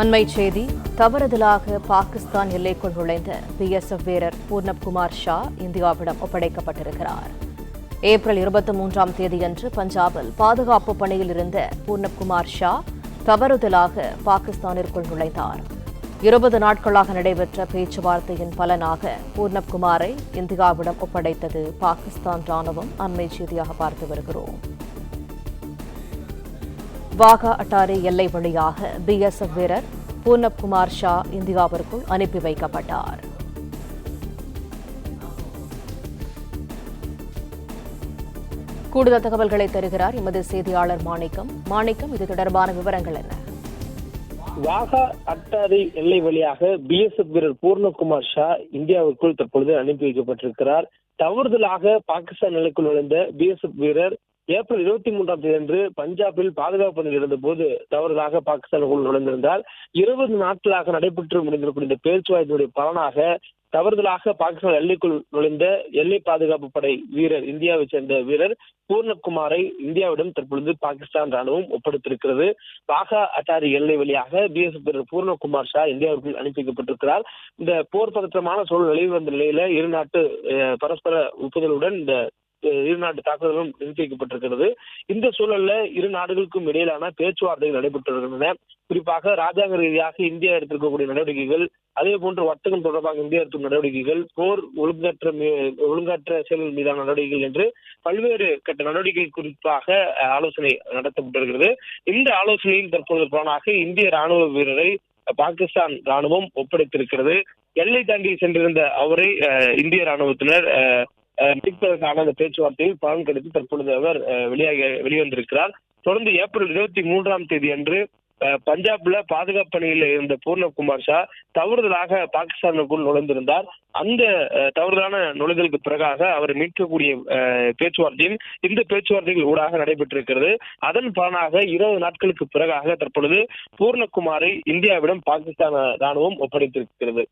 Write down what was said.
அண்மை செய்தி தவறுதலாக பாகிஸ்தான் எல்லைக்குள் நுழைந்த பிஎஸ்எஃப் வீரர் பூர்ணப்குமார் ஷா இந்தியாவிடம் ஒப்படைக்கப்பட்டிருக்கிறார். ஏப்ரல் இருபத்தி மூன்றாம் தேதியன்று பஞ்சாபில் பாதுகாப்பு பணியில் இருந்த பூர்ணப்குமார் ஷா தவறுதலாக பாகிஸ்தானிற்குள் நுழைந்தார். இருபது நாட்களாக நடைபெற்ற பேச்சுவார்த்தையின் பலனாக பூர்ணப்குமாரை இந்தியாவிடம் ஒப்படைத்தது பாகிஸ்தான் ராணுவம் அண்மை செய்தியாக பார்த்து வருகிறோம். வாகா அட்டாரி எல்லை வழியாக பிஎஸ்எஃப் வீரர் பூர்ணப்குமார் ஷா இந்தியாவிற்குள் அனுப்பி வைக்கப்பட்டார். கூடுதல் தகவல்களை தருகிறார் எமது செய்தியாளர் மாணிக்கம். மாணிக்கம் இது தொடர்பான விவரங்கள் என்ன? வாகா அட்டாரி எல்லை வழியாக பிஎஸ்எஃப் வீரர் பூர்ணகுமார் ஷா இந்தியாவிற்குள் தற்பொழுது அனுப்பி வைக்கப்பட்டிருக்கிறார். தவறுதலாக பாகிஸ்தான் நிலைக்குள் நுழைந்த பிஎஸ்எஃப் வீரர் ஏப்ரல் இருபத்தி மூன்றாம் தேதி அன்று பஞ்சாபில் பாதுகாப்பு பணியில் இருந்த போது தவறுதலாக பாகிஸ்தானுக்குள் நுழைந்திருந்தால் இருபது நாட்களாக நடைபெற்று முடிந்திருக்கும் இந்த பேச்சுவார்த்தையுடைய பலனாக தவறுதலாக பாகிஸ்தான் எல்லைக்குள் நுழைந்த எல்லை பாதுகாப்பு படை வீரர் இந்தியாவை சேர்ந்த வீரர் பூர்ணகுமாரை இந்தியாவிடம் தற்பொழுது பாகிஸ்தான் ராணுவம் ஒப்படைத்திருக்கிறது. பாகா அட்டாரி எல்லை வழியாக பிஎஸ்எஃப் வீரர் பூர்ணகுமார் ஷா இந்தியாவிற்குள் அனுப்பி வைக்கப்பட்டிருக்கிறார். இந்த போர் பதற்றமான சூழல் நிலவி வந்த நிலையில இரு நாட்டு அஹ், பரஸ்பர ஒப்புதலுடன் இந்த இரு நாட்டு தாக்குதலும் நிறுத்தி வைக்கப்பட்டிருக்கிறது இந்த சூழல்ல இரு நாடுகளுக்கும் இடையிலான பேச்சுவார்த்தைகள் நடைபெற்று வருகின்றன குறிப்பாக ராஜாங்க ரீதியாக இந்தியா எடுத்திருக்கக்கூடிய நடவடிக்கைகள் அதே போன்று வர்த்தகம் தொடர்பாக இந்தியா எடுத்தும் நடவடிக்கைகள் போர் ஒழுங்கற்ற ஒழுங்கற்ற செயல்கள் மீதான நடவடிக்கைகள் என்று பல்வேறு கட்ட நடவடிக்கை குறிப்பாக ஆலோசனை நடத்தப்பட்டிருக்கிறது. இந்த ஆலோசனையில் தற்போது பலனாக இந்திய ராணுவ வீரரை பாகிஸ்தான் ராணுவம் ஒப்படைத்திருக்கிறது. எல்லை தாண்டி சென்றிருந்த அவரை இந்திய ராணுவத்தினர் மீட்பதற்கான அந்த பேச்சுவார்த்தையில் பலன் கிடைத்து தற்பொழுது அவர் வெளியாக வெளிவந்திருக்கிறார். தொடர்ந்து ஏப்ரல் இருபத்தி மூன்றாம் தேதி அன்று பஞ்சாப்ல பாதுகாப்பு பணியில் இருந்த பூர்ணகுமார் ஷா தவறுதலாக பாகிஸ்தானுக்குள் நுழைந்திருந்தார். அந்த தவறுதலான நுழைதலுக்கு பிறகாக அவர் மீட்கக்கூடிய அஹ், பேச்சுவார்த்தையும் இந்த பேச்சுவார்த்தைகள் ஊடாக நடைபெற்றிருக்கிறது. அதன் பலனாக இருபது நாட்களுக்கு பிறகாக தற்பொழுது பூர்ணகுமாரை இந்தியாவிடம் பாகிஸ்தான் ராணுவம் ஒப்படைத்திருக்கிறது.